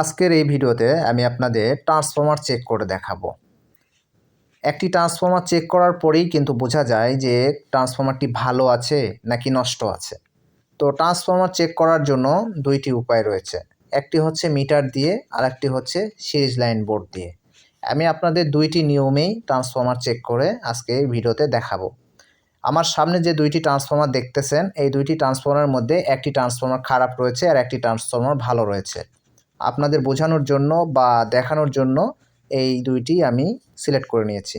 আজকের এই ভিডিওতে আমি আপনাদের ট্রান্সফর্মার চেক করে দেখাবো। একটি ট্রান্সফর্মার চেক করার পরেই কিন্তু বোঝা যায় যে ট্রান্সফর্মারটি ভালো আছে নাকি নষ্ট আছে। তো ট্রান্সফর্মার চেক করার জন্য দুইটি উপায় রয়েছে। একটি হচ্ছে মিটার দিয়ে আর একটি হচ্ছে সিরিজ লাইন বোর্ড দিয়ে। আমি আপনাদের দুইটি নিয়মেই ট্রান্সফর্মার চেক করে আজকে এই ভিডিওতে দেখাবো। আমার সামনে যে দুইটি ট্রান্সফর্মার দেখতেছেন, এই দুইটি ট্রান্সফর্মারের মধ্যে একটি ট্রান্সফর্মার খারাপ রয়েছে আর একটি ট্রান্সফর্মার ভালো রয়েছে। আপনাদের বোঝানোর জন্য বা দেখানোর জন্য এই দুইটি আমি সিলেক্ট করে নিয়েছি।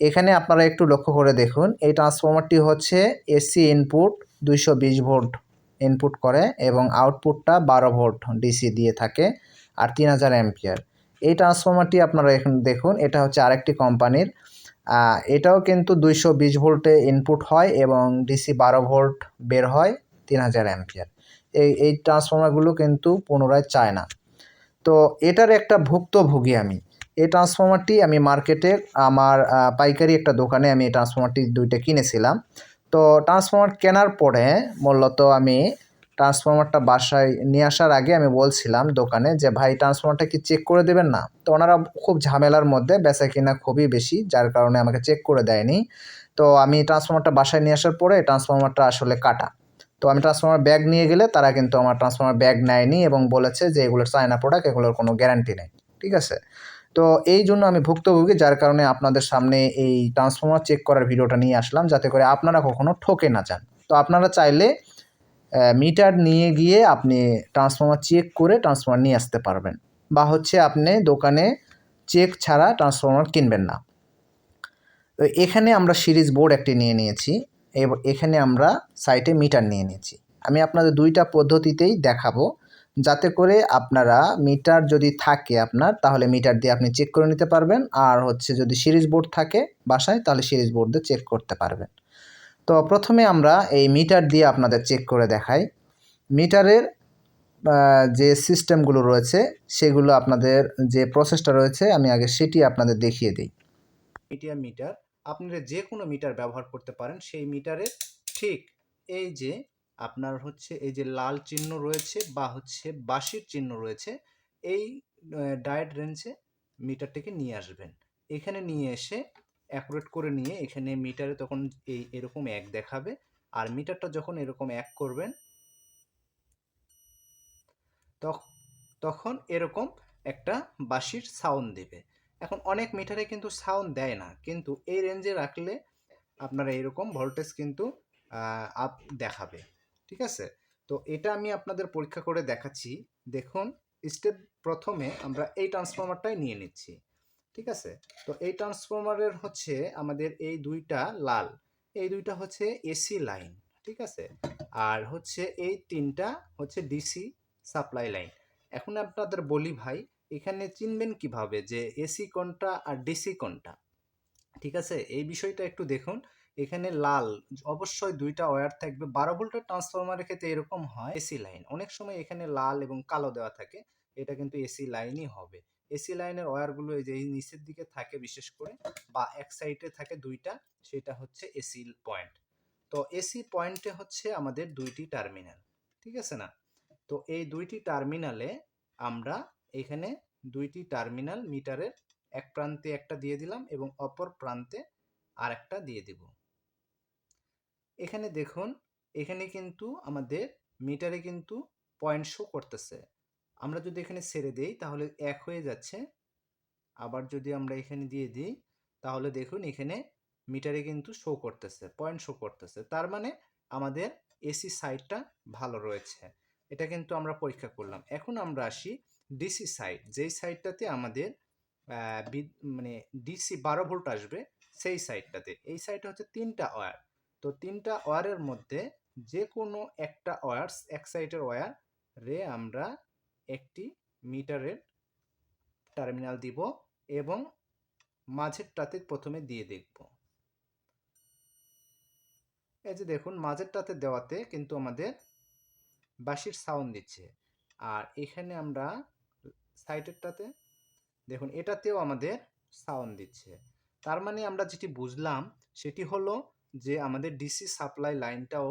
এখানে আপনারা একটু লক্ষ্য করে দেখুন, এই ট্রান্সফর্মারটি হচ্ছে এসি ইনপুট দুইশো বিশ ভোল্ট ইনপুট করে এবং আউটপুটটা বারো ভোল্ট ডিসি দিয়ে থাকে আর তিন হাজার অ্যাম্পিয়ার। এই ট্রান্সফর্মারটি আপনারা এখন দেখুন, এটা হচ্ছে আরেকটি কোম্পানির। এটাও কিন্তু দুইশো বিশ ভোল্টে ইনপুট হয় এবং ডিসি বারো ভোল্ট বের হয় তিন হাজার অ্যাম্পিয়ার। এই এই ট্রান্সফর্মারগুলো কিন্তু পুনরায় চায় না। তো এটার একটা ভুক্তভোগী আমি। এই ট্রান্সফর্মারটি আমি মার্কেটে আমার পাইকারি একটা দোকানে আমি এই ট্রান্সফর্মারটি দুইটা কিনেছিলাম। তো ট্রান্সফর্মার কেনার পরে মূলত আমি ট্রান্সফর্মারটা বাসায় নিয়ে আসার আগে আমি বলছিলাম দোকানে যে, ভাই ট্রান্সফর্মারটা কি চেক করে দেবেন না? তো ওনারা খুব ঝামেলার মধ্যে বেচা কিনা খুবই বেশি, যার কারণে আমাকে চেক করে দেয়নি। তো আমি ট্রান্সফর্মারটা বাসায় নিয়ে আসার পরে ট্রান্সফর্মারটা আসলে কাটা। তো আমি ট্রান্সফর্মার ব্যাগ নিয়ে গেলে তারা কিন্তু আমার ট্রান্সফর্মার ব্যাগ নেয়নি এবং বলেছে যে এগুলোর চায়না প্রোডাক্ট এগুলোর কোনো গ্যারান্টি নেই। ঠিক আছে? তো এই জন্য আমি ভুক্তভোগী, যার কারণে আপনাদের সামনে এই ট্রান্সফর্মার চেক করার ভিডিওটা নিয়ে আসলাম, যাতে করে আপনারা কখনো ঠকে না যান। তো আপনারা চাইলে মিটার নিয়ে গিয়ে আপনি ট্রান্সফর্মার চেক করে ট্রান্সফর্মার নিয়ে আসতে পারবেন। বা হচ্ছে আপনি দোকানে চেক ছাড়া ট্রান্সফর্মার কিনবেন না। তো এখানে আমরা সিরিজ বোর্ড একটি নিয়ে নিয়েছি। এখানে আমরা সাইটে মিটার নিয়ে নিয়েছি। আমি আপনাদের দুইটা পদ্ধতিতেই দেখাবো। যাতে করে আপনারা মিটার যদি থাকে আপনার, তাহলে মিটার দিয়ে আপনি চেক করে নিতে পারবেন। আর হচ্ছে যদি সিরিজ বোর্ড থাকে বাসায়, তাহলে সিরিজ বোর্ড দিয়ে চেক করতে পারবেন। তো প্রথমে আমরা এই মিটার দিয়ে আপনাদের চেক করে দেখাই। মিটারের যে সিস্টেমগুলো রয়েছে, সেগুলো আপনাদের যে প্রসেসটা রয়েছে, আমি আগে সেটি আপনাদের দেখিয়ে দিই। মিডিয়া মিটার আপনারা যে কোনো মিটার ব্যবহার করতে পারেন, সেই মিটারে ঠিক এই যে আপনার হচ্ছে এই যে লাল চিহ্ন রয়েছে বা হচ্ছে বাঁশির চিহ্ন রয়েছে, এই ডায়েট রেঞ্জে মিটারটিকে নিয়ে আসবেন। এখানে নিয়ে এসে অ্যাকুরেট করে নিয়ে এখানে মিটারে তখন এই এরকম এক দেখাবে আর মিটারটা যখন এরকম এক করবেন, তখ- তখন এরকম একটা বাঁশির সাউন্ড দেবে। এখন অনেক মিটারে কিন্তু সাউন্ড দেয় না। কিন্তু এই রেঞ্জে রাখলে আপনারা এরকম ভোল্টেজ কিন্তু আপ দেখাবে। ঠিক আছে? তো এটা আমি আপনাদের পরীক্ষা করে দেখাচ্ছি। দেখুন স্টেপ প্রথমে আমরা এই ট্রান্সফরমারটাই নিয়ে নিচ্ছি। ঠিক আছে? তো এই ট্রান্সফরমারের হচ্ছে আমাদের এই দুইটা লাল। এই দুইটা হচ্ছে এসি লাইন ঠিক আছে? আর হচ্ছে এই তিনটা হচ্ছে ডিসি সাপ্লাই লাইন এখন আপনাদের বলি ভাই এখানে চিনবেন কীভাবে যে এসি কোনটা আর ডিসি কোনটা ঠিক আছে? এই বিষয়টা একটু দেখুন। এখানে লাল, অবশ্যই দুইটা ওয়্যার থাকবে। বারো ভোল্টের ট্রান্সফরমারের ক্ষেত্রে এরকম হয় এসি লাইন অনেক সময় এখানে লাল এবং কালো দেওয়া থাকে। এটা কিন্তু এসি লাইনই হবে। এসি লাইনের ওয়্যারগুলো এই যে নিচের দিকে থাকে বিশেষ করে, বা এক সাইডে থাকে দুইটা, সেটা হচ্ছে এসি পয়েন্ট তো এসি পয়েন্টে হচ্ছে আমাদের দুইটি টার্মিনাল ঠিক আছে না? তো এই দুইটি টার্মিনালে আমরা এখানে দুইটি টার্মিনাল মিটারের এক প্রান্তে একটা দিয়ে দিলাম এবং অপর প্রান্তে আরেকটা দিয়ে দিব। এখানে দেখুন, এখানে কিন্তু আমাদের মিটারে কিন্তু পয়েন্ট শো করতেছে। আমরা যদি এখানে ছেড়ে দেই, তাহলে এক হয়ে যাচ্ছে। আবার যদি আমরা এখানে দিয়ে দিই, তাহলে দেখুন এখানে মিটারে কিন্তু শো করতেছে, পয়েন্ট শো করতেছে। তার মানে আমাদের এসি সাইডটা ভালো রয়েছে। এটা কিন্তু আমরা পরীক্ষা করলাম। এখন আমরা আসি ডিসি সাইড যেই সাইডটাতে আমাদের মানে ডিসি বারো ভোল্ট আসবে, সেই সাইডটাতে এই সাইডটা হচ্ছে তিনটা ওয়্যার তো তিনটা ওয়্যারের মধ্যে যে কোনো একটা ওয়্যার এক সাইডের ওয়্যার রে আমরা একটি মিটারের টার্মিনাল দিব এবং মাঝেরটাতে প্রথমে দিয়ে দেখব। এই যে দেখুন, মাঝেরটাতে দেওয়াতে কিন্তু আমাদের বাঁশির সাউন্ড দিচ্ছে। আর এখানে আমরা সাইডেরটাতে দেখুন, এটাতেও আমাদের সাউন্ড দিচ্ছে। তার মানে আমরা যেটি বুঝলাম, সেটি হলো যে আমাদের ডিসি সাপ্লাই লাইনটাও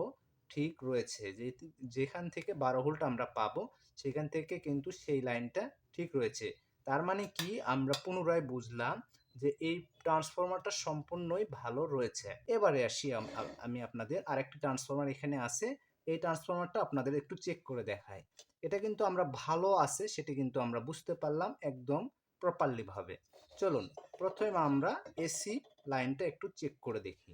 ঠিক রয়েছে। যে যেখান থেকে বারো ভোল্ট আমরা পাবো, সেখান থেকে কিন্তু সেই লাইনটা ঠিক রয়েছে। তার মানে কি? আমরা পুনরায় বুঝলাম যে এই ট্রান্সফরমারটা সম্পূর্ণই ভালো রয়েছে। এবারে আসি আমি আপনাদের আরেকটি ট্রান্সফরমার এখানে আছে। এই ট্রান্সফরমারটা আপনাদের একটু চেক করে দেখাই এটা কিন্তু আমরা ভালো আছে, সেটি কিন্তু আমরা বুঝতে পারলাম একদম প্রপারলি ভাবে। চলুন, প্রথমে আমরা এসি লাইনটা একটু চেক করে দেখি।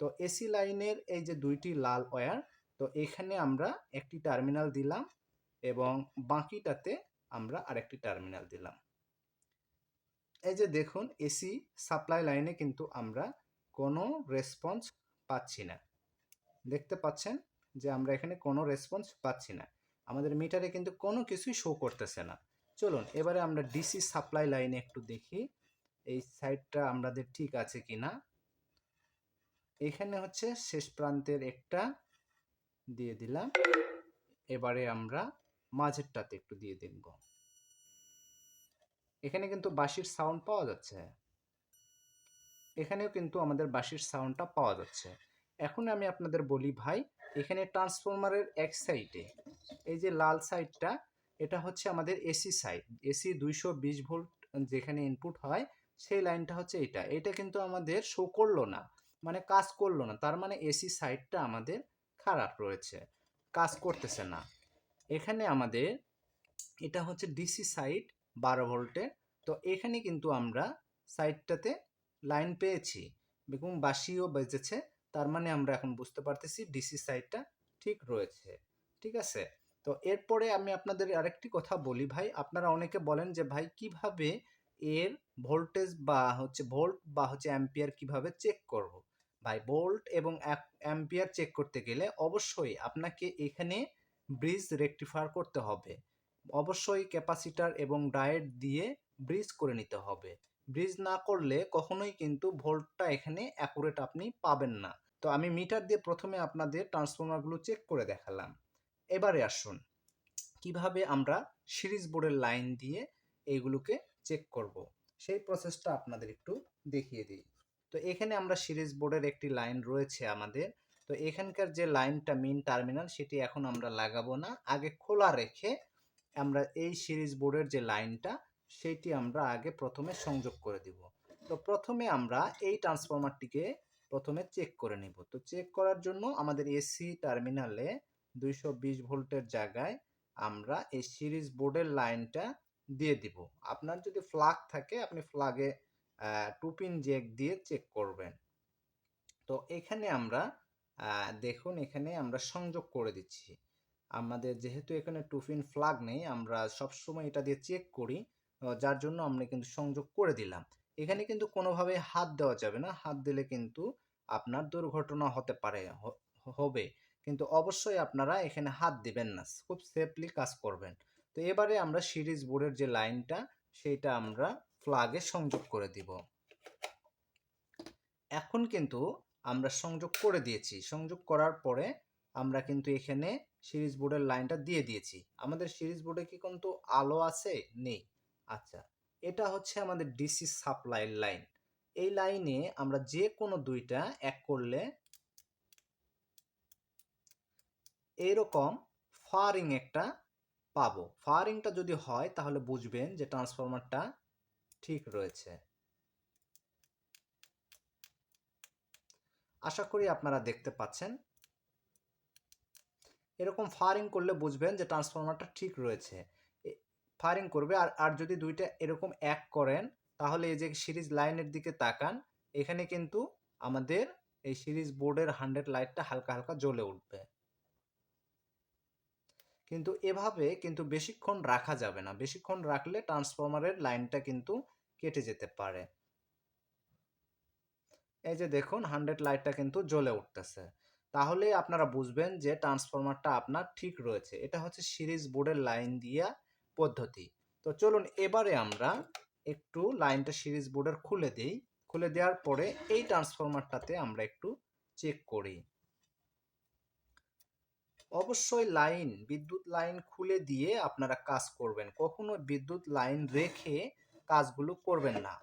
তো এসি লাইনের এই যে দুইটি লাল ওয়্যার তো এখানে আমরা একটি টার্মিনাল দিলাম এবং বাকিটাতে আমরা আরেকটি টার্মিনাল দিলাম। এই যে দেখুন এসি সাপ্লাই লাইনে কিন্তু আমরা কোনো রেসপন্স পাচ্ছি না। দেখতে পাচ্ছেন? যে আমরা এখানে কোনো রেসপন্স পাচ্ছি না। আমাদের মিটারে কিন্তু কোনো কিছুই শো করতেছে না। চলুন, এবারে আমরা ডিসি সাপ্লাই লাইনে একটু দেখি। এই সাইডটা আমাদের ঠিক আছে কি না এখানে হচ্ছে শেষ প্রান্তের একটা দিয়ে দিলাম। এবারে আমরা মাঝেরটাতে একটু দিয়ে দেখব। এখানে কিন্তু বাঁশির সাউন্ড পাওয়া যাচ্ছে। এখানেও কিন্তু আমাদের বাঁশির সাউন্ডটা পাওয়া যাচ্ছে। এখন আমি আপনাদের বলি ভাই এখানে ট্রান্সফরমারের এক সাইডে, এই যে লাল সাইডটা, এটা হচ্ছে আমাদের এসি সাইড। এসি দুইশো বিশ ভোল্ট যেখানে ইনপুট হয়, সেই লাইনটা হচ্ছে এটা। এটা কিন্তু আমাদের শো করল না মানে কাজ করল না। তার মানে এসি সাইডটা আমাদের খারাপ রয়েছে, কাজ করতেছে না। এখানে আমাদের, এটা হচ্ছে ডিসি সাইড বারো ভোল্টের। তো এখানে কিন্তু আমরা সাইডটাতে লাইন পেয়েছি এবং বাসিও বেজেছে। তার মানে আমরা এখন বুঝতে পারতেছি ডিসি সাইডটা ঠিক রয়েছে, ঠিক আছে? তো এরপরে আমি আপনাদের আরেকটি কথা বলি ভাই। আপনারা অনেকে বলেন যে, ভাই, কীভাবে এর ভোল্টেজ বা হচ্ছে ভোল্ট বা হচ্ছে অ্যাম্পিয়ার কীভাবে চেক করব? ভাই ভোল্ট এবং অ্যাম্পিয়ার চেক করতে গেলে অবশ্যই আপনাকে এখানে ব্রিজ রেকটিফায়ার করতে হবে। অবশ্যই ক্যাপাসিটার এবং ডায়েট দিয়ে ব্রিজ করে নিতে হবে। ব্রিজ না করলে কখনোই কিন্তু ভোল্টটা এখানে অ্যাকুরেট আপনি পাবেন না। তো আমি মিটার দিয়ে প্রথমে আপনাদের ট্রান্সফর্মারগুলো চেক করে দেখালাম। এবারে আসুন, কীভাবে আমরা সিরিজ বোর্ডের লাইন দিয়ে এইগুলোকে চেক করব? সেই প্রসেসটা আপনাদের একটু দেখিয়ে দিই। তো এখানে আমরা সিরিজ বোর্ডের একটি লাইন রয়েছে আমাদের। তো এখানকার যে লাইনটা মেন টার্মিনাল সেটি এখন আমরা লাগাবো না। আগে খোলা রেখে আমরা এই সিরিজ বোর্ডের যে লাইনটা সেটি আমরা আগে প্রথমে সংযোগ করে দিব। তো প্রথমে আমরা এই ট্রান্সফরমারটিকে প্রথমে চেক করে নিব। তো চেক করার জন্য আমাদের এসি টার্মিনালে দুইশো বিশ ভোল্টের জায়গায় আমরা এই সিরিজ বোর্ডের লাইনটা দিয়ে দিব। আপনার যদি ফ্লাগ থাকে, আপনি ফ্লাগে টু পিন জ্যাক দিয়ে চেক করবেন। তো এখানে আমরা দেখুন এখানে আমরা সংযোগ করে দিচ্ছি। আমাদের যেহেতু এখানে টু পিন ফ্লাগ নেই, আমরা সবসময় এটা দিয়ে চেক করি যার জন্য আমরা কিন্তু সংযোগ করে দিলাম। এখানে কিন্তু কোনোভাবে হাত দেওয়া যাবে না। হাত দিলে কিন্তু আপনার দুর্ঘটনা হতে পারে হবে। কিন্তু অবশ্যই আপনারা এখানে হাত দিবেন না। খুব সেফলি কাজ করবেন। তো এবারে আমরা সিরিজ বোর্ডের যে লাইনটা, সেইটা আমরা ফ্লাগে সংযোগ করে দিব। এখন কিন্তু আমরা সংযোগ করে দিয়েছি। সংযোগ করার পরে আমরা কিন্তু এখানে সিরিজ বোর্ডের লাইনটা দিয়ে দিয়েছি। আমাদের সিরিজ বোর্ডে কি কিন্তু আলো আছে? নেই। আচ্ছা। এটা হচ্ছে আমাদের ডিসি সাপ্লাই লাইন এই লাইনে আমরা যে কোনো দুইটা এক করলে এইরকম ফারিং একটা পাবো। ফারিংটা যদি হয় তাহলে বুঝবেন যে ট্রান্সফরমারটা ঠিক রয়েছে। আশা করি আপনারা দেখতে পাচ্ছেন। এরকম ফায়ারিং করলে বুঝবেন যে ট্রান্সফরমারটা ঠিক রয়েছে। ফায়ারিং করবে। আর আর যদি দুইটা এরকম এক করেন, তাহলে এই যে সিরিজ লাইনের দিকে তাকান, এখানে কিন্তু আমাদের এই সিরিজ বোর্ডের হান্ড্রেড লাইটটা হালকা হালকা জ্বলে উঠবে। কিন্তু এভাবে কিন্তু বেশিক্ষণ রাখা যাবে না। বেশিক্ষণ রাখলে ট্রান্সফরমারের লাইনটা কিন্তু কেটে যেতে পারে। এই যে দেখুন, হান্ড্রেড লাইটটা কিন্তু জ্বলে উঠতেছে। তাহলে আপনারা বুঝবেন যে ট্রান্সফরমারটা আপনার ঠিক রয়েছে। এটা হচ্ছে সিরিজ বোর্ডের লাইন দিয়া পদ্ধতি। তো চলুন এবারে আমরা একটু লাইনটা সিরিজ বোর্ডের খুলে দিই। খুলে দেওয়ার পরে এই ট্রান্সফরমারটাতে আমরা একটু চেক করি। অবশ্যই লাইন, বিদ্যুৎ লাইন খুলে দিয়ে আপনারা কাজ করবেন। কখনো বিদ্যুৎ লাইন রেখে কাজগুলো করবেন না।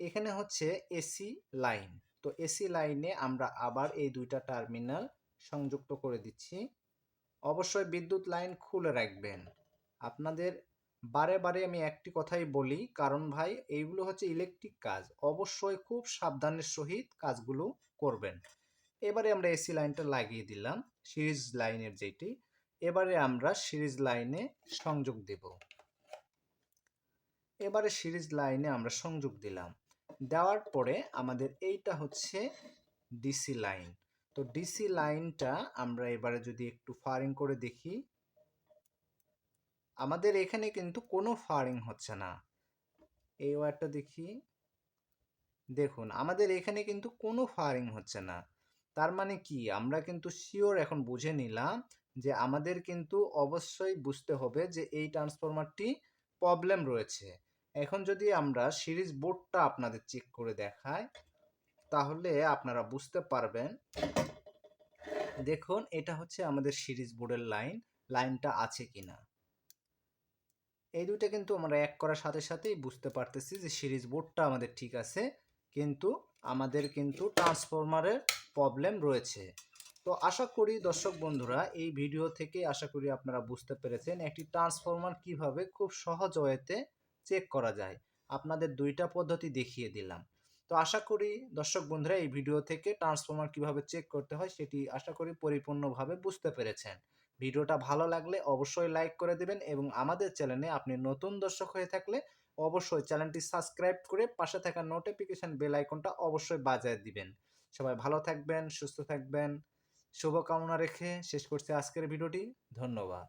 এখানে হচ্ছে এসি লাইন। তো এসি লাইনে আমরা আবার এই দুইটা টার্মিনাল সংযুক্ত করে দিচ্ছি। অবশ্যই বিদ্যুৎ লাইন খুলে রাখবেন। আপনাদের বারে বারে আমি একটি কথাই বলি, কারণ ভাই, এইগুলো হচ্ছে ইলেকট্রিক কাজ। অবশ্যই খুব সাবধানের সহিত কাজগুলো করবেন। এবারে আমরা এসি লাইনটা লাগিয়ে দিলাম, সিরিজ লাইনের যেটি। এবারে আমরা সিরিজ লাইনে সংযোগ দেব। এবারে সিরিজ লাইনে আমরা সংযোগ দিলাম। দেওয়ার পরে আমাদের এইটা হচ্ছে ডিসি লাইন তো ডিসি লাইনটা আমরা এবারে যদি একটু ফারিং করে দেখি আমাদের এখানে কিন্তু কোনো ফারিং হচ্ছে না। এই ওয়ার্ডটা দেখি। দেখুন, আমাদের এখানে কিন্তু কোনো ফায়ারিং হচ্ছে না। তার মানে কি? আমরা কিন্তু শিওর এখন বুঝে নিলাম যে আমাদের কিন্তু অবশ্যই বুঝতে হবে যে এই ট্রান্সফরমারটি প্রবলেম রয়েছে। এখন যদি আমরা সিরিজ বোর্ডটা আপনাদের চেক করে দেখাই, তাহলে আপনারা বুঝতে পারবেন। দেখুন, এটা হচ্ছে আমাদের সিরিজ বোর্ডের লাইন লাইনটা আছে কিনা? এই দুইটা কিন্তু আমরা এক করার সাথে সাথেই বুঝতে পারতেছি যে সিরিজ বোর্ডটা আমাদের ঠিক আছে, কিন্তু আমাদের কিন্তু ট্রান্সফরমারের প্রবলেম রয়েছে। তো আশা করি দর্শক বন্ধুরা, এই ভিডিও থেকে আশা করি আপনারা বুঝতে পেরেছেন একটি ট্রান্সফরমার কীভাবে খুব সহজ ওয়েতে চেক করা যায়। আপনাদের দুইটা পদ্ধতি দেখিয়ে দিলাম। তো আশা করি দর্শক বন্ধুরা, এই ভিডিও থেকে ট্রান্সফরমার কীভাবে চেক করতে হয় সেটি আশা করি পরিপূর্ণভাবে বুঝতে পেরেছেন। ভিডিওটা ভালো লাগলে অবশ্যই লাইক করে দিবেন এবং আমাদের চ্যানেলে আপনি নতুন দর্শক হয়ে থাকলে অবশ্যই চ্যানেলটি সাবস্ক্রাইব করে পাশে থাকা নোটিফিকেশান বেল আইকনটা অবশ্যই বাজায় দিবেন। সবাই ভালো থাকবেন, সুস্থ থাকবেন, শুভকামনা রেখে শেষ করছি আজকের ভিডিওটি। ধন্যবাদ।